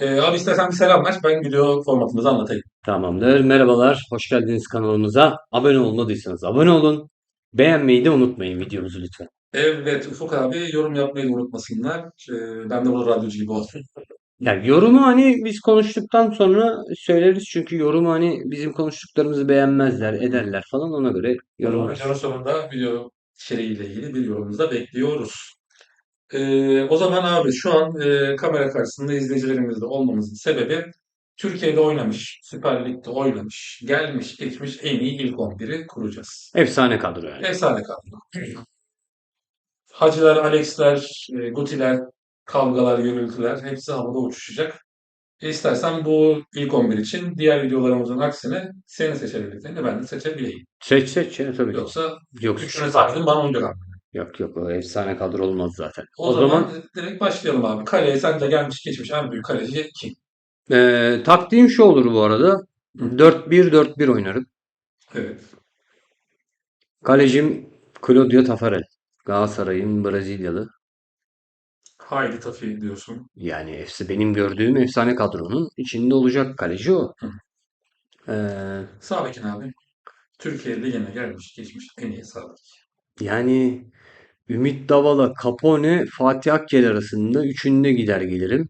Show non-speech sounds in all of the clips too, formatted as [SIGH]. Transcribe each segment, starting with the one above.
Ee, abi istersen bir selam ver. Ben video formatımızı anlatayım. Tamamdır. Merhabalar. Hoş geldiniz kanalımıza. Abone olmadıysanız abone olun. Beğenmeyi de unutmayın videomuzu lütfen. Evet Ufuk abi yorum yapmayı da unutmasınlar. Ee, ben de burada radyocu gibi oldum. Yani yorumu hani biz konuştuktan sonra söyleriz. Çünkü yorumu hani bizim konuştuklarımızı beğenmezler, ederler falan ona göre yorum Ama var. videonun sonunda video içeriğiyle ilgili bir yorumunuzu da bekliyoruz. Ee, o zaman abi şu an e, kamera karşısında izleyicilerimizle olmamızın sebebi Türkiye'de oynamış, Süper Lig'de oynamış, gelmiş geçmiş en iyi ilk 11'i kuracağız. Efsane kadro yani. Efsane kadro. Hacılar, Alex'ler, e, Guti'ler, kavgalar, gürültüler hepsi havada uçuşacak. E, istersen bu ilk 11 için diğer videolarımızın aksine seni seçebildiklerini ben de seçebileyim. Seç seç ya tabii. Yoksa Yok, üçüne saydın bana oyuncak abi. Yok yok o efsane kadro olmaz zaten. O, O zaman, zaman direkt başlayalım abi. Kaleye sen de gelmiş geçmiş en büyük kaleci kim? eee taktiğim şu olur bu arada. 4-1-4-1 oynarım. Evet. Kalecim Claudio Taffarel. Galatasaray'ın Brezilyalı. Haydi Tafi diyorsun. Yani benim gördüğüm efsane kadronun içinde olacak kaleci o. Hı. Ee, Sağ bekin abi. Türkiye Ligi'ne gelmiş geçmiş en iyi sağ bek. Yani Ümit Davala, Capone, Fatih Akgel arasında üçünde gider gelirim.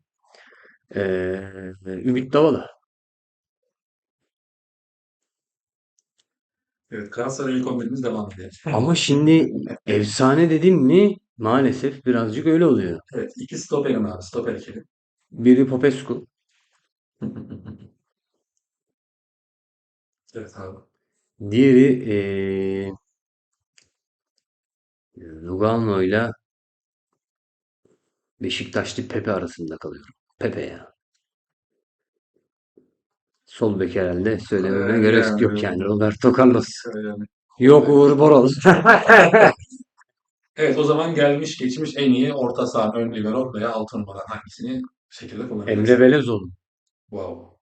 Ee, Ümit Davala. Evet Galatasaray ilk 11'imiz devam ediyor. Ama şimdi efsane dedim mi maalesef birazcık öyle oluyor. Evet iki stoperim abi. Stoper ikili. Biri Popescu, [LAUGHS] evet abi. diğeri ee, Lugano ile Beşiktaşlı Pepe arasında kalıyorum. Pepe ya. Sol bek herhalde söylememe Ee, gerek yani, yok yani. Roberto Carlos. yani. Yok Uğur Boral. [LAUGHS] Evet o zaman gelmiş geçmiş en iyi orta saha ön libero veya altı numara hangisini şekilde kullanabiliriz? Emre Belezoğlu. Wow.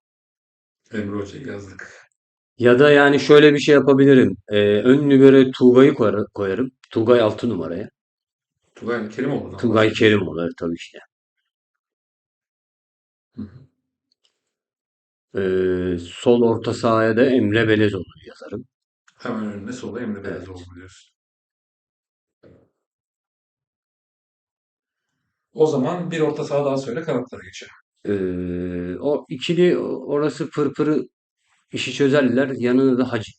Emre Hoca'yı yazdık. Ya da yani şöyle bir şey yapabilirim. Ee, ön libero Tugay'ı koyar- koyarım. Tugay 6 numaraya. Tugay Kerimoğlu'ndan Tugay bahsediyorsun. Kerimoğlu evet tabii işte. Hı hı. Ee, sol orta sahaya da Emre Belezoğlu yazarım. Hemen önünde solda Emre Evet. Belezoğlu diyorsun. O zaman bir orta saha daha söyle kanatlara geçelim. Ee, o ikili orası pırpırı işi çözerler. Yanına da Hacı.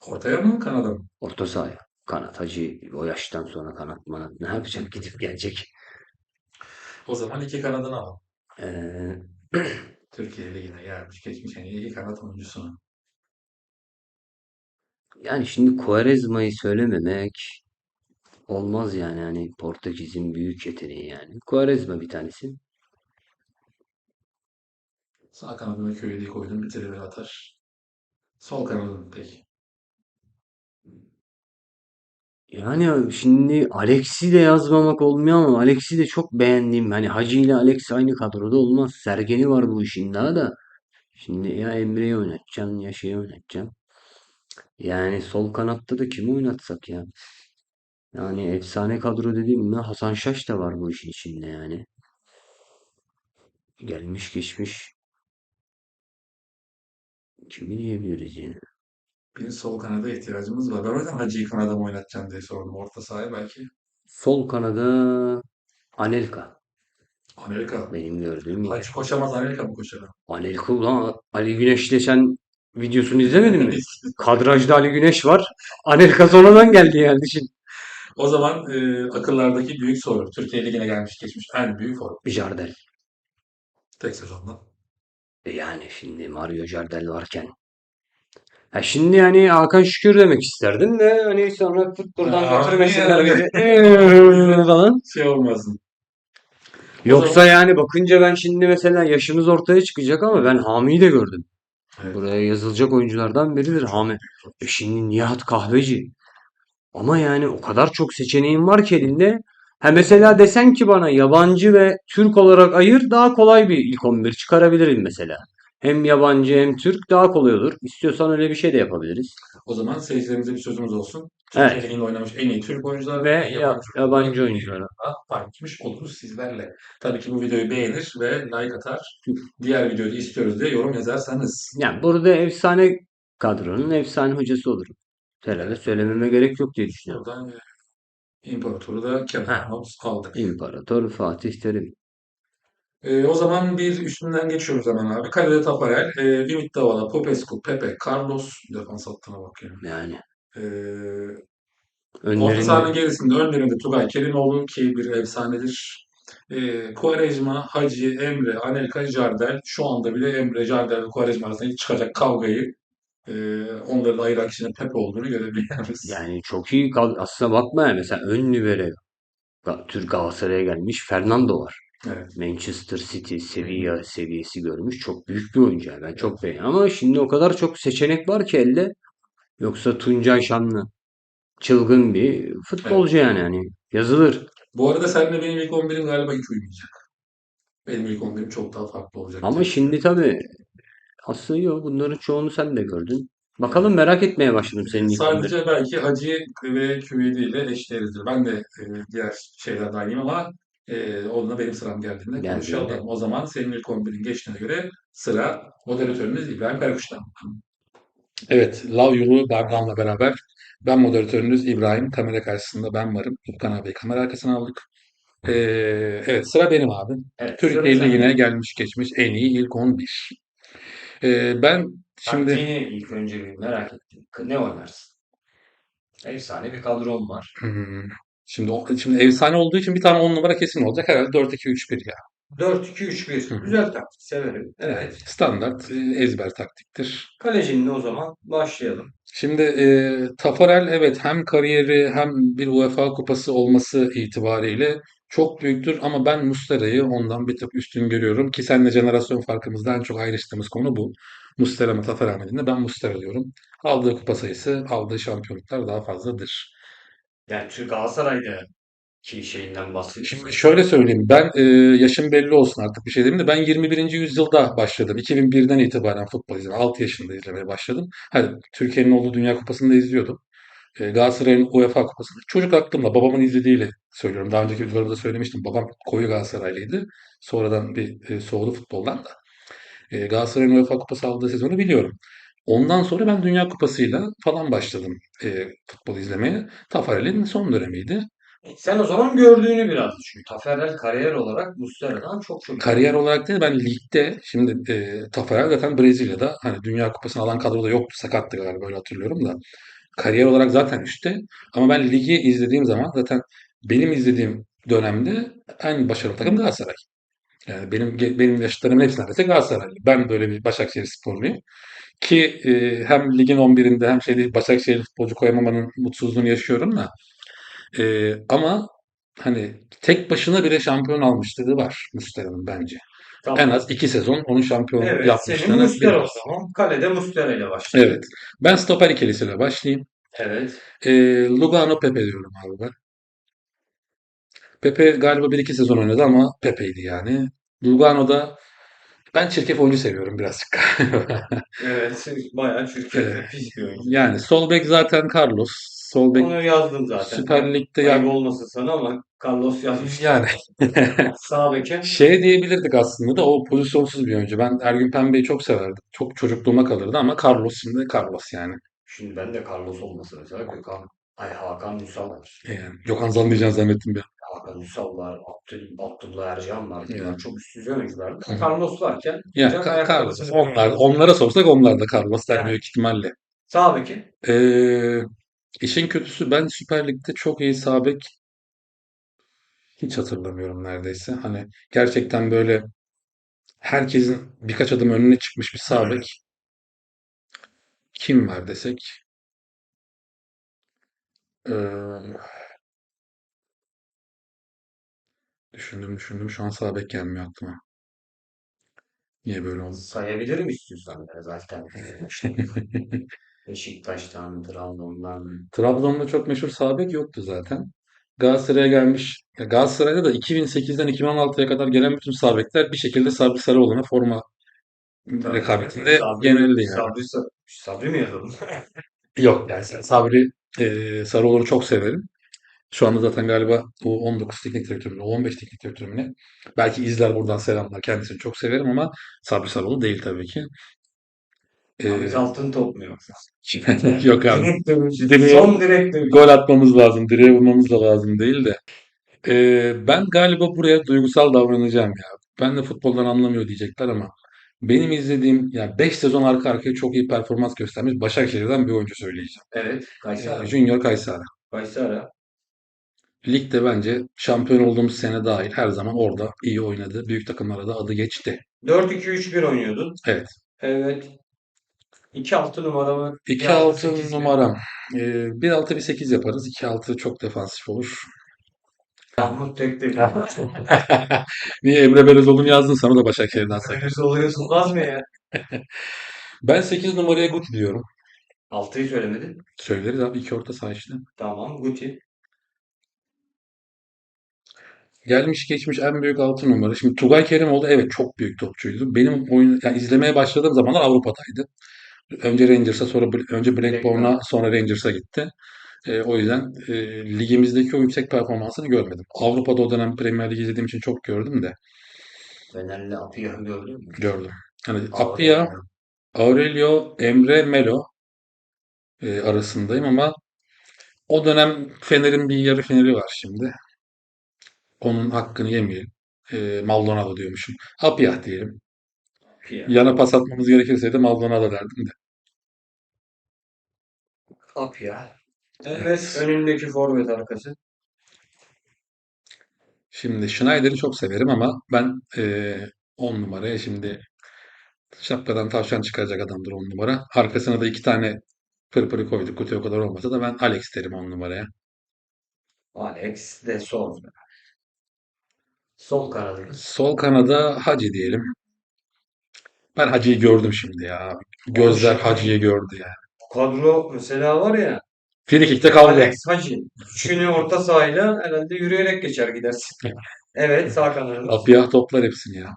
Ortaya mı kanada mı? Orta sahaya. Kanat Hacı o yaştan sonra kanat manat ne yapacak gidip gelecek. O zaman iki kanadını al. Ee, [CLEARS THROAT] Türkiye Ligi'ne gelmiş geçmiş en iyi iki kanat oyuncusunu. yani şimdi Quaresma'yı söylememek olmaz yani. Hani Portekiz'in büyük yeteneği yani. Quaresma bir tanesi. Sağ kanadına Köy'ü koydum bitirir ve atar. Sol kanadın peki. Yani şimdi Alex'i de yazmamak olmuyor ama Alex'i de çok beğendiğim. Hani Hacı ile Alex aynı kadroda olmaz. Sergen'i var bu işin daha da. Şimdi ya Emre'yi oynatacaksın ya şeyi oynatacaksın. Yani sol kanatta da kimi oynatsak ya? Yani efsane kadro dediğim mi Hasan Şaş da var bu işin içinde yani. Gelmiş geçmiş. Kimi diyebiliriz yani? Bir sol kanada ihtiyacımız var. Ben yüzden Hacı'yı kanada mı oynatacağım diye sordum. Orta sahaya belki. Sol kanada Anelka. Amerika. Benim gördüğüm yer. Hacı koşamaz Amerika mı koşar? Anelka ulan Ali Güneş'le sen videosunu izlemedin mi? [LAUGHS] Kadrajda Ali Güneş var. Anelka sonradan geldi yani düşün. O zaman e, akıllardaki büyük soru. Türkiye Ligi'ne gelmiş geçmiş en büyük forvet. Jardel. Tek sezonda. E Yani şimdi Mario Jardel varken. Ha şimdi yani Hakan Şükür demek isterdim de hani sonra tut buradan Aa, götürmesinler beni Eee [LAUGHS] falan. Şey olmasın. Yoksa yani bakınca ben şimdi mesela yaşımız ortaya çıkacak ama ben Hami'yi de gördüm. Evet. Buraya yazılacak oyunculardan biridir Hami. E şimdi Nihat Kahveci. Ama yani o kadar çok seçeneğin var ki elinde. Ha mesela desen ki bana yabancı ve Türk olarak ayır daha kolay bir ilk 11 çıkarabilirim mesela. hem yabancı hem Türk daha kolay olur. İstiyorsan öyle bir şey de yapabiliriz. O zaman seyircilerimize bir sözümüz olsun. Evet. Türkiye Ligi'nde oynamış en iyi Türk oyuncular Ve en iyi ya- yabancı oyunculara. paylaşmış oluruz sizlerle. Tabii ki bu videoyu beğenir ve like atar. Diğer videoyu da istiyoruz diye yorum yazarsanız. Yani burada efsane kadronun efsane hocası olurum. Herhalde söylememe gerek yok diye düşünüyorum. Oradan e, imparatoru da kenara aldık. İmparator Fatih Terim. E, o zaman bir üstünden geçiyoruz hemen abi. Kalede Tafarel, e, Ümit Davala, Popescu, Pepe, Carlos. Defans hattına bak ya. Yani E, Orta sahanın gerisinde önlerinde Tugay Kerimoğlu ki bir efsanedir. E, Quaresma, Hacı, Emre, Anelka, Jardel. Şu anda bile Emre, Jardel ve Quaresma arasında çıkacak kavgayı e, onları da ayıran kişinin Pepe olduğunu görebiliyoruz. yani çok iyi kal aslına bakma ya mesela ön libero Ga- Türk Galatasaray'a gelmiş Fernando var. Evet. Manchester City, Sevilla seviyesi görmüş. Çok büyük bir oyuncu. yani. Ben çok beğeniyorum. Ama şimdi o kadar çok seçenek var ki elde. Yoksa Tuncay Şanlı çılgın bir futbolcu yani. yani yazılır. Bu arada seninle benim ilk 11'im galiba hiç uymayacak. Benim ilk 11'im çok daha farklı olacak. Ama şimdi tabii aslında yok. Bunların çoğunu sen de gördün. Bakalım merak etmeye başladım senin düşünüyorum. Sadece belki Hacı ve QED ile eşdeğerizdir. Ben de e, diğer şeylerden aynıyım ama e, onunla benim sıram geldiğinde Geldiğinde. konuşalım. O zaman senin ilk 11'in geçtiğine göre sıra moderatörümüz İbrahim Karakuş'tan. Evet, Love You'lu Bardam'la beraber ben moderatörünüz İbrahim. Kamera karşısında ben varım. Furkan abi kamera arkasına aldık. Ee, evet sıra benim abi. Evet, Türkiye sıra Ligi'ne sende. gelmiş geçmiş en iyi ilk 11. Ee, ben şimdi Taktiğini ilk önce bir merak ettim. Ne oynarsın? Efsane bir kadron var. hmm, şimdi o- şimdi efsane olduğu için bir tane 10 numara kesin olacak. Herhalde 4-2-3-1 ya. 4-2-3-1. Hı hı. Güzel taktik. Severim. Evet, standart e, ezber taktiktir. Kalecinin o zaman başlayalım. Şimdi e, Tafarel evet hem kariyeri hem bir UEFA kupası olması itibariyle çok büyüktür ama ben Muslera'yı ondan bir tık üstün görüyorum ki seninle jenerasyon farkımızda en çok ayrıştığımız konu bu. Muslera mı Tafarel mi dediğinde ben Muslera diyorum. Aldığı kupa sayısı, aldığı şampiyonluklar daha fazladır. Yani Türk Galatasaray'da ki şeyinden bahsediyorsun. Şimdi şöyle söyleyeyim ben e, yaşım belli olsun artık bir şey diyeyim de ben 21. yüzyılda başladım. 2001'den itibaren futbol izlemeye 6 yaşında izlemeye başladım. Hadi Türkiye'nin olduğu Dünya Kupası'nı da izliyordum. E, Galatasaray'ın UEFA Kupası'nı çocuk aklımla babamın izlediğiyle söylüyorum. Daha önceki videolarda söylemiştim. Babam koyu Galatasaraylıydı. Sonradan bir e, soğudu futboldan da. E, Galatasaray'ın UEFA Kupası aldığı sezonu biliyorum. Ondan sonra ben Dünya Kupası'yla falan başladım e, futbol izlemeye. Tafarel'in son dönemiydi. Sen o zaman gördüğünü biraz düşün. Taferel kariyer olarak Muslera'dan çok çok Kariyer olarak değil ben ligde şimdi e, Tafarel zaten Brezilya'da hani Dünya Kupası'nı alan kadroda yoktu sakattı galiba böyle hatırlıyorum da kariyer olarak zaten üstte ama ben ligi izlediğim zaman zaten benim izlediğim dönemde en başarılı takım Galatasaray. Yani benim benim yaşıtlarımın hepsi neredeyse Galatasaraylı. Ben böyle bir Başakşehir sporluyum. Ki e, hem ligin 11'inde hem şeyde Başakşehir futbolcu koyamamanın mutsuzluğunu yaşıyorum da e, ama hani tek başına bile şampiyon almışlığı var Muslera'nın bence. Tamam. En az iki sezon onun şampiyon Evet, yapmışlığını Muslera o biliyoruz. zaman. Kalede Muslera ile başlıyor. Evet. Ben stoper ikilisiyle başlayayım. Evet. E, Lugano Pepe diyorum abi ben. Pepe galiba bir iki sezon oynadı ama Pepe'ydi yani. Lugano'da ben çirkef oyuncu seviyorum birazcık. [LAUGHS] Evet. Bayağı çirkin. Evet. Pis bir oyuncu. yani sol bek zaten Carlos. Sol bek Onu yazdım zaten. Süper Lig'de Ayıp ya olmasın sana ama Carlos yazmış. yani [LAUGHS] Sağ beke. şey diyebilirdik aslında da o pozisyonsuz bir oyuncu. Ben Ergün Pembe'yi çok severdim. Çok çocukluğuma kalırdı ama Carlos şimdi Carlos yani. Şimdi ben de Carlos olması mesela Gökhan, ay Hakan Ünsal var. Yani Gökhan Zan diyeceğini zannettim bir an. Hakan Ünsal var, Abdül, Abdullah Ercan var. Yani. çok üst düzey hı. Carlos varken Ya Can Ka- Carlos. Onlar, onlara sorsak onlar da Carlos der Yani. büyük ihtimalle. Sağ beki. Ee, işin kötüsü ben Süper Lig'de çok iyi sağ bek hiç hatırlamıyorum neredeyse. Hani gerçekten böyle herkesin birkaç adım önüne çıkmış bir sağ bek kim var desek ee, düşündüm düşündüm şu an sağ bek gelmiyor aklıma. Niye böyle oldu? Sayabilirim istiyorsan biraz alternatif. [LAUGHS] Beşiktaş'tan, Trabzon'dan. Trabzon'da çok meşhur sağ bek yoktu zaten. Galatasaray'a gelmiş. Ya Galatasaray'da da 2008'den 2016'ya kadar gelen bütün sağ bekler bir şekilde Sabri Sarıoğlu'na forma rekabetinde Sabri- yenildi yani. Sabri, Sabri mi yazalım? [LAUGHS] Yok yani Sabri e, Sarıoğlu'nu çok severim. Şu anda zaten galiba o 19 teknik direktörü, o 15 teknik direktörü? Belki izler buradan selamlar. Kendisini çok severim ama Sabri Sarıoğlu değil tabii ki. E, Ahmet Altın top mu yoksa? yok abi. Direkt dövüş. Direğe- Son direkt dövüş. Gol atmamız lazım. Direğe vurmamız da lazım değil de. E, ben galiba buraya duygusal davranacağım ya. Ben de futboldan anlamıyor diyecekler ama benim izlediğim yani 5 sezon arka arkaya çok iyi performans göstermiş Başakşehir'den bir oyuncu söyleyeceğim. Evet. E, Kayseri. Junior Kayseri. Kayseri. Ligde bence şampiyon olduğumuz sene dahil her zaman orada iyi oynadı. Büyük takımlara da adı geçti. 4-2-3-1 oynuyordun. Evet. Evet. 2-6 numara mı? 2-6 1-6-8 mi? numaram. Ee, 1-6-1-8 yaparız. 2-6 çok defansif olur. Mahmut tek tek. [LAUGHS] Niye Emre Belözoğlu'nu yazdın sana da Başakşehir'den sakın. Oluyorsun olmaz mı ya? [LAUGHS] Ben 8 numaraya Guti diyorum. 6'yı söylemedin. Söyleriz abi iki orta saha işte. Tamam. Guti. Gelmiş geçmiş en büyük 6 numara. Şimdi Tugay Kerimoğlu evet çok büyük topçuydu. Benim oyun yani izlemeye başladığım zamanlar Avrupa'daydı. Önce Rangers'a sonra önce Blackburn'a sonra Rangers'a gitti. E, o yüzden e, ligimizdeki o yüksek performansını görmedim. Avrupa'da o dönem Premier Lig izlediğim için çok gördüm de Fenerli Apiyah'ı gördün mü? gördüm. Hani Apia, Aurelio, Emre, Melo e, arasındayım ama o dönem Fener'in bir yarı finali var şimdi. Onun hakkını yemeyelim. E, Maldonado diyormuşum. Apia diyelim. Apiyah. Yana pas atmamız gerekirse de Maldonado derdim de. Apiyah. Evet. Evet. Önündeki forvet arkası. Şimdi Schneider'i çok severim ama ben 10 numaraya şimdi şapkadan tavşan çıkaracak adamdır 10 numara. Arkasına da iki tane pırpırı koyduk. Kutu o kadar olmasa da ben Alex derim 10 numaraya. Alex de sol. Sol kanadımız. Sol kanada Hacı diyelim. Ben Hacı'yı gördüm şimdi ya. Gözler Hacı'yı gördü yani. Kadro mesela var ya. Frikik'te kaldı. Alex Hacı. Üçünü orta sahayla herhalde yürüyerek geçer gidersin. [LAUGHS] Evet sağ kanadımız. Apiyah toplar hepsini ya.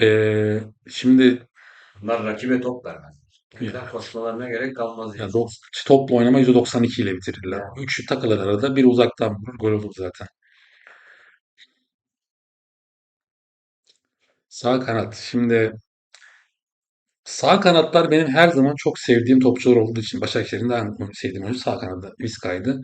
Ee, şimdi Bunlar rakibe top vermez. O yüzden koşmalarına gerek kalmaz. yani Yani. dok- topla oynama %92 ile bitirirler. Üçü takılır arada. Biri uzaktan vurur. Gol olur zaten. Sağ kanat. Şimdi sağ kanatlar benim her zaman çok sevdiğim topçular olduğu için Başakşehir'in en sevdiğim oyuncu sağ kanadı Vizca'ydı.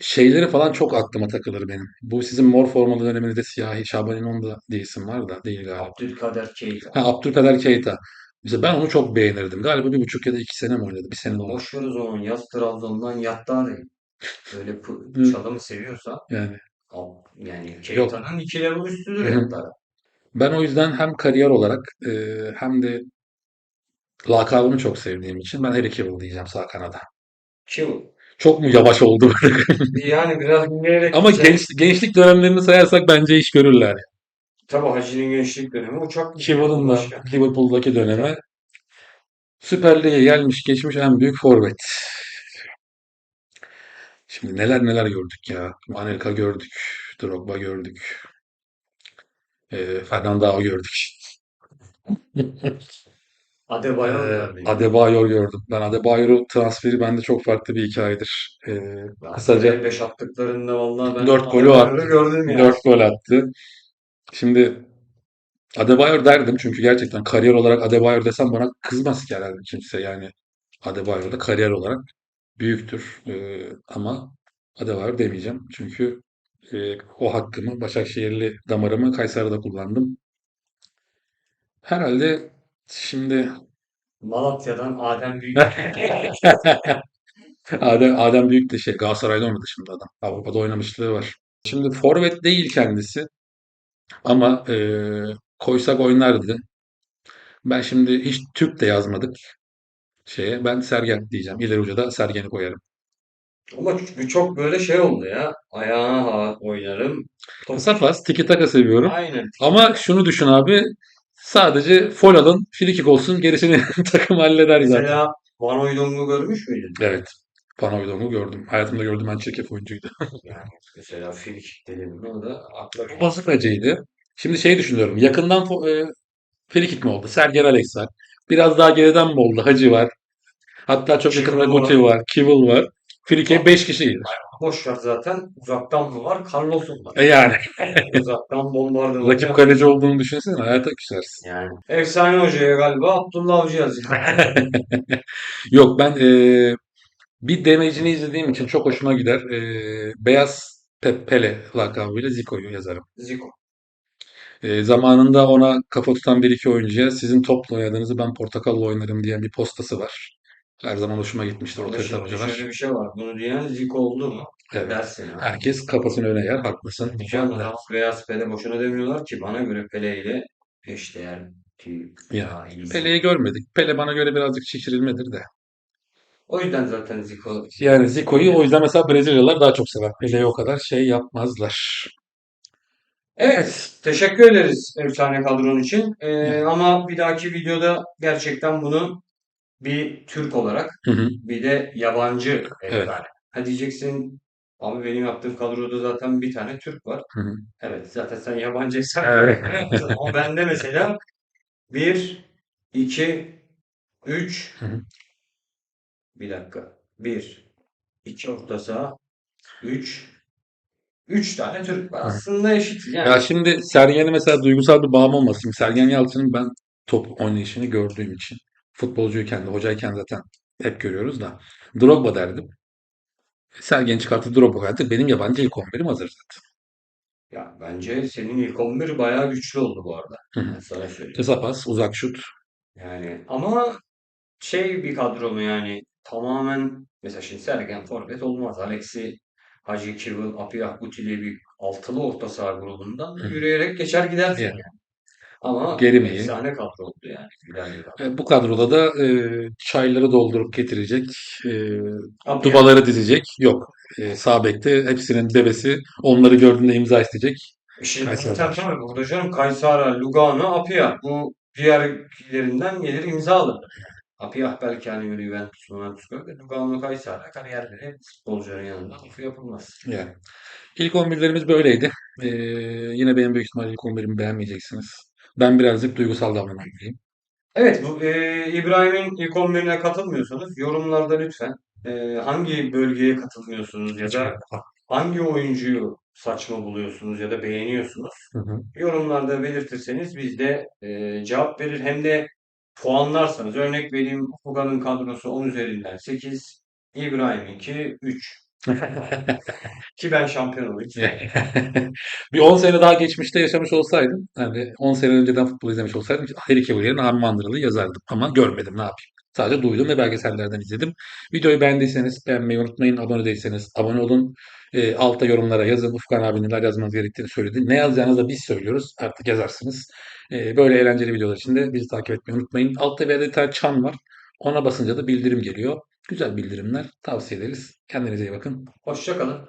Şeyleri falan çok aklıma takılır benim. Bu sizin mor formalı döneminizde siyahi Şaban İnon'da diye isim var da değil galiba. Abdülkader Keita. Ha, Abdülkader Keita. Mesela ben onu çok beğenirdim. Galiba bir buçuk ya da iki sene mi oynadı? Bir sene olmuş. Boş ver o zaman yaz Trabzon'dan yattı arayın. Öyle Hı. pu- çalımı seviyorsa Yani. Yani Keita'nın iki level üstüdür ara. ben o yüzden hem kariyer olarak e, hem de lakabını çok sevdiğim için ben Harry Kewell diyeceğim sağ kanada. Kim? Çok mu yavaş oldu? [LAUGHS] Yani biraz dinleyerek Ama genç, gençlik dönemlerini sayarsak bence iş görürler. Tabii Hacı'nın gençlik dönemi uçak Kewell'ın da. Liverpool'daki dönemi Süper Lig'e gelmiş geçmiş en büyük forvet. Şimdi neler neler gördük ya. Anelka gördük. Drogba gördük. E, Fernandao gördük. [LAUGHS] Adebayor Ee. Adebayor gördüm. Ben Adebayor'u transferi bende çok farklı bir hikayedir. Ee, Ben kısaca 5 attıklarında vallahi ben Dört golü Adebayor'u attı. gördüm ya. 4 gol attı. Şimdi Adebayor derdim çünkü gerçekten kariyer olarak Adebayor desem bana kızmaz ki herhalde kimse yani. Adebayor da kariyer olarak büyüktür. Ee, ama Adebayor demeyeceğim. Çünkü e, o hakkımı Başakşehirli damarımı Kayseri'de kullandım. Herhalde şimdi Malatya'dan Adem Büyük. [LAUGHS] Adem, Adem Büyük de şey Galatasaray'da oynadı şimdi adam. Avrupa'da oynamışlığı var. Şimdi forvet değil kendisi ama e, koysak oynardı. Ben şimdi hiç Türk de yazmadık şeye. Ben Sergen diyeceğim. İleri uca da Sergen'i koyarım. Ama bu çok böyle şey oldu ya. Ayağına oynarım. Top. Kısa pas, tiki taka seviyorum. Aynen. Ama şunu düşün abi. Sadece foul alın, frikik olsun. Gerisini [LAUGHS] takım halleder zaten. Mesela Van Hooydonk'u görmüş müydün? Evet. Panoydon'u gördüm. Hayatımda gördüğüm en çirkef oyuncuydu. [LAUGHS] Yani mesela frikik dediğimde o da akla Basit acıydı. Şimdi şey düşünüyorum. Yakından e, Frikik mi oldu? Sergen Alex var. Biraz daha geriden mi oldu? Hacı var. Hatta çok yakında var. Guti var. Kivil var. Frikik'e 5 kişi gelir. Boş ver zaten. Uzaktan mı var? Carlos'un var. E yani. [LAUGHS] Uzaktan bombardıman. [LAUGHS] Rakip kaleci olduğunu düşünsene. Hayata küsersin. Yani. Efsane hocaya galiba Abdullah Avcı yazıyor. [LAUGHS] Yok ben eee, bir demecini izlediğim için çok hoşuma gider. Eee, Beyaz Pe- Pele lakabıyla Zico'yu yazarım. Zico. Eee, zamanında ona kafa tutan bir iki oyuncuya sizin topla oynadığınızı ben portakalla oynarım diyen bir postası var. Her zaman hoşuma gitmiştir şimdi hocalar. şöyle bir şey var. Bunu diyen Zico oldu mu? Evet. Dersin. ha. Herkes kafasını öne yer. Haklısın. Diyeceğim ama Beyaz Pele boşuna demiyorlar ki bana göre Pele ile eşdeğer ki Ya, iyisi. Pele'yi görmedik. Pele bana göre birazcık şişirilmedir de. O yüzden zaten Zico Yani Zico'yu o yüzden mesela Brezilyalılar daha çok sever. Pele'yi o kadar şey yapmazlar. Evet, teşekkür ederiz efsane kadron için. Ee, ama bir dahaki videoda gerçekten bunu bir Türk olarak Hı hı. bir de yabancı Evet. efsane. Ha diyeceksin abi benim yaptığım kadroda zaten bir tane Türk var. Hı hı. Evet zaten sen yabancıysan Evet. [LAUGHS] ama bende mesela 1, 2, 3 Hı hı. bir dakika. 1, 2 orta saha, 3 3 tane Türk var. Aslında eşit. Yani Ya şimdi Sergen'e mesela duygusal bir bağım olmasın. Sergen Yalçın'ın ben top oynayışını gördüğüm için futbolcuyken de hocayken zaten hep görüyoruz da Drogba derdim. Sergen çıkarttı Drogba geldi. Benim yabancı ilk 11'im hazır zaten. Ya bence senin ilk 11 bayağı güçlü oldu bu arada. Hı hı. Ben sana söyleyeyim. Kısa pas, uzak şut. Yani ama şey bir kadro mu yani tamamen mesela şimdi Sergen forvet olmaz. Alexi Hacı Kivil, Apiyah Guti diye bir altılı orta saha grubundan Hı. yürüyerek geçer gidersin Yani. yani. Ama Gerimi'yi. efsane kadro oldu yani. E, bu kadroda da e, çayları doldurup getirecek, e, Apiyah. dubaları dizecek. Yok. E, sağ bekte hepsinin bebesi onları gördüğünde imza isteyecek. Şimdi Kayseri var. burada canım Kayseri, Lugano, Apiyah. Bu diğerlerinden gelir imza alır. Apiyah belki hani böyle Juventus, Juventus. Lugano, Kayseri kariyerleri futbolcuların yanında lafı yapılmaz. Yani. İlk 11'lerimiz böyleydi. E, yine benim büyük ihtimalle ilk 11'imi beğenmeyeceksiniz. Ben birazcık duygusal davranmalıyım. Evet, bu e, İbrahim'in 11'ine katılmıyorsanız yorumlarda lütfen e, hangi bölgeye katılmıyorsunuz ya da hangi oyuncuyu saçma buluyorsunuz ya da beğeniyorsunuz Hı hı. yorumlarda belirtirseniz biz de e, cevap verir hem de puanlarsanız örnek vereyim Fuga'nın kadrosu 10 üzerinden 8 İbrahim'inki 3 [LAUGHS] ki ben şampiyon olayım. [LAUGHS] bir 10 sene daha geçmişte yaşamış olsaydım, hani 10 sene önceden futbol izlemiş olsaydım Harry Cavillier'in Armandıralı yazardım. Ama görmedim ne yapayım. Sadece duydum ve belgesellerden izledim. Videoyu beğendiyseniz beğenmeyi unutmayın. Abone değilseniz abone olun. E, altta yorumlara yazın. Ufkan abi neler yazmanız gerektiğini söyledi. Ne yazacağınızı da biz söylüyoruz. Artık yazarsınız. E, böyle eğlenceli videolar için de bizi takip etmeyi unutmayın. Altta bir adet çan var. Ona basınca da bildirim geliyor. Güzel bildirimler tavsiye ederiz. Kendinize iyi bakın. Hoşça kalın.